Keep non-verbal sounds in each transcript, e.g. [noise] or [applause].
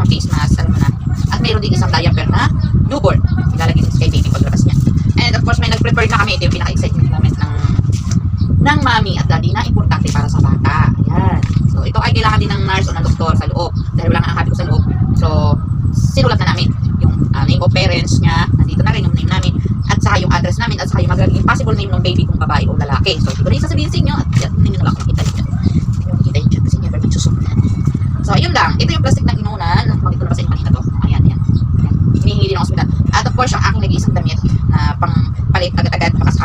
kasama face mask, mo na. At mayroon din isang diaper na newborn. Ilalagay din kay baby paglabas niya. And of course, may nag-prepare na kami. Ito yung pinaka-exciting moment ng ng mami at daddy na importante para sa bata. Ayan. So, ito ay kailangan din ng nurse o ng doktor sa loob. Dahil wala nga ang happy ko sa loob. So, sinulat na namin yung uh, name of parents niya. Nandito na rin yung name namin. At saka yung address namin. At saka yung magiging possible name ng baby kung babae o lalaki. So, ito rin sasabihin sa inyo. At yan, hindi nyo lang makikita dito. Hindi nyo makikita dyan kasi never been susunod. So, ayun lang. Ito yung plastic na inunan. Makikita na ba sa inyo kanina to? Ayan, ayan. ayan. Hinihingi din ako sa ospital. At of course, ang aking nag-iisang damit na pang palit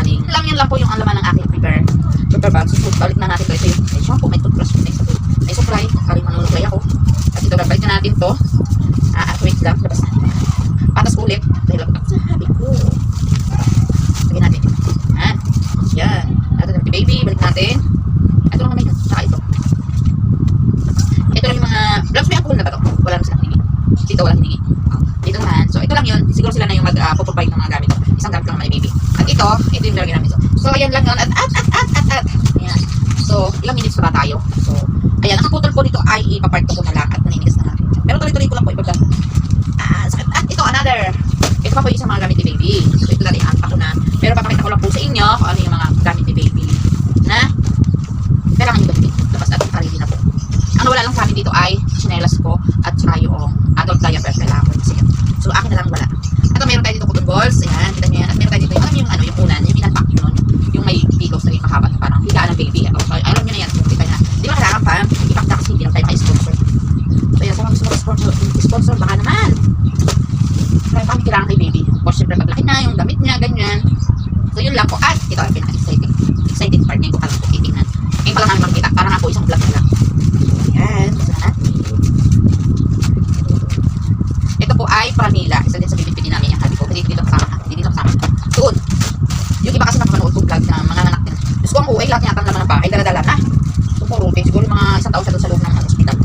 pakasakaling. Lang yan lang po yung ang laman ng aking prepare prepare box. So, balik na natin to. Ito yung may shampoo, may toothbrush, may sabon, may supply. Kali manunulay ako. At ito, balik na natin to. Ah, at wait lang. Labas natin. Patas ulit. Dahil ako sabi ko. Lagyan natin. Yan. Yan. Ito na baby. Balik natin. Ito lang naman yun. Saka ito. Ito lang yung mga gloves. May alcohol na ba to? Wala na silang hinigi. Dito walang hinigi. Oh, dito naman. So, ito lang yun. Siguro sila na yung mag-provide ng mga gamit. Isang gamit lang naman ni baby. At ito, ito yung lalagyan namin. So, so ayan lang yun. At, at, at, at, at, at. Ayan. So, ilang minutes na tayo? So, ayan. Ang putol po dito ay ipaparto ko na lang at naninigas na natin. Pero tuloy-tuloy ko lang po ipagka. Ah, sakit. At ito, another. Ito pa po yung isang mga gamit ni baby. So, ito dali ang ko na. Pero papakita ko lang po sa inyo kung ano yung mga gamit ni baby. Na, kailangan nyo gamitin. Tapos at sarili na po. Ang nawala lang sa amin dito ay chinelas ko at saka yung adult diaper kailangan ko kasi yun. So akin na lang wala. Ito meron tayo dito cotton balls. Ayan, kita nyo yan. At meron tayo dito yung, nyo yung ano, yung unan, yung pinalpack yun, yung may pillows na rin mahaba na parang higaan ng baby. Ito, so, alam nyo na yan. Kung kita na. Di ba kailangan pa? Ipak na kasi hindi lang tayo ma-sponsor. So yan, kung gusto mo sponsor, sponsor baka naman. Kaya kami kailangan kay baby. Of course, syempre paglaki na, yung damit niya, ganyan. So yun lang po. At ito ang pinaka-exciting. Exciting part niya ko pa lang po titingnan. Ngayon pa lang namin makita. Parang ako isang vlog na lang. Ayan. Na natin. Ito po ay Pranila. Isa din sa bibitpili namin yung hali ko. Hindi dito kasama. Hindi dito kasama. Doon. Yung iba kasi nakapanood ko vlog na mga anak nila. Diyos ko ang uwi. Lahat yata ng laman ng bahay. Dala-dala na. So puro. Siguro mga isang taon siya doon sa loob ng hospital.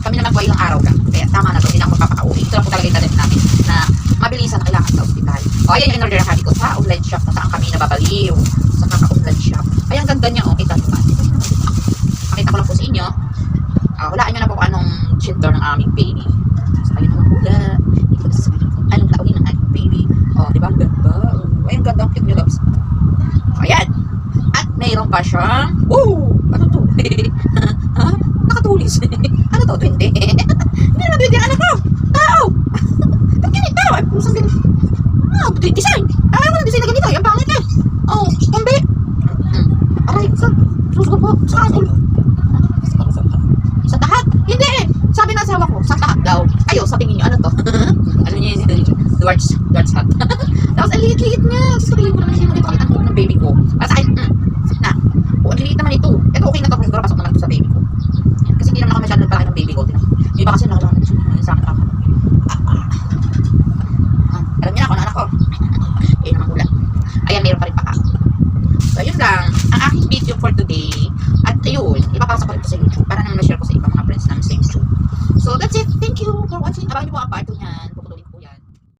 Kami naman po ay ilang araw lang. Kaya tama na to. Hindi na ako magpapakauwi. Ito lang po talaga talent namin na mabilisan na kailangan sa ospital. O ayan yung in-order na hali ko sa online shop na saan kami nababaliw. Sa kaka-online shop. Ay, ang ganda niya. Oh, kita nyo ba? Pakita ko lang po sa inyo. Ah, hulaan nyo na po kung anong gender ng aming baby. So, ayun ang hula. Na sasabihin kung anong taonin ng aming baby. Oh, di ba? Ang ganda. Oh, ay, ang ganda. Ang cute nyo, loves. So, ayan. At mayroon pa siyang, oh, ano to? [laughs] ha? Nakatulis. [laughs] ano to? Twinde? [laughs] Hindi naman ang anak ko. Tao. Ba't ganito? Ay, pusang ganito. Ah, design. Ah, ano design na ganito? Yung pangit eh. Oh, kumbi. Aray, sa, susugot po. Saan ulo? Sa tahat? Hindi eh. Sabi ng asawa ko, sa tahat daw. Ayo, sa tingin nyo, ano to? [laughs] ano niya yun? Dwarfs, Dwarfs hat. [laughs] Tapos, ang liit-liit niya. Gusto ko naman siya dito ang ng baby ko. Para sa akin, mm, na. O, ang liit naman ito. Ito, okay na to. Siguro pasok naman ito sa baby ko. Kasi hindi naman ako masyado nagpalaki ng baby ko. Tinan. Yung iba kasi. Yung sa ah, ah. Ah, Alam niyo na ako na anak ko. Ayun naman hula. Ayan, mayroon pa rin paka. So, yun lang. Ang aking video for today. At ayun, ipapasa ko rin sa YouTube para naman ma-share ko sa ibang mga friends namin sa YouTube. So, that's it. Thank you for watching. Abangan niyo po ang part 2 niya.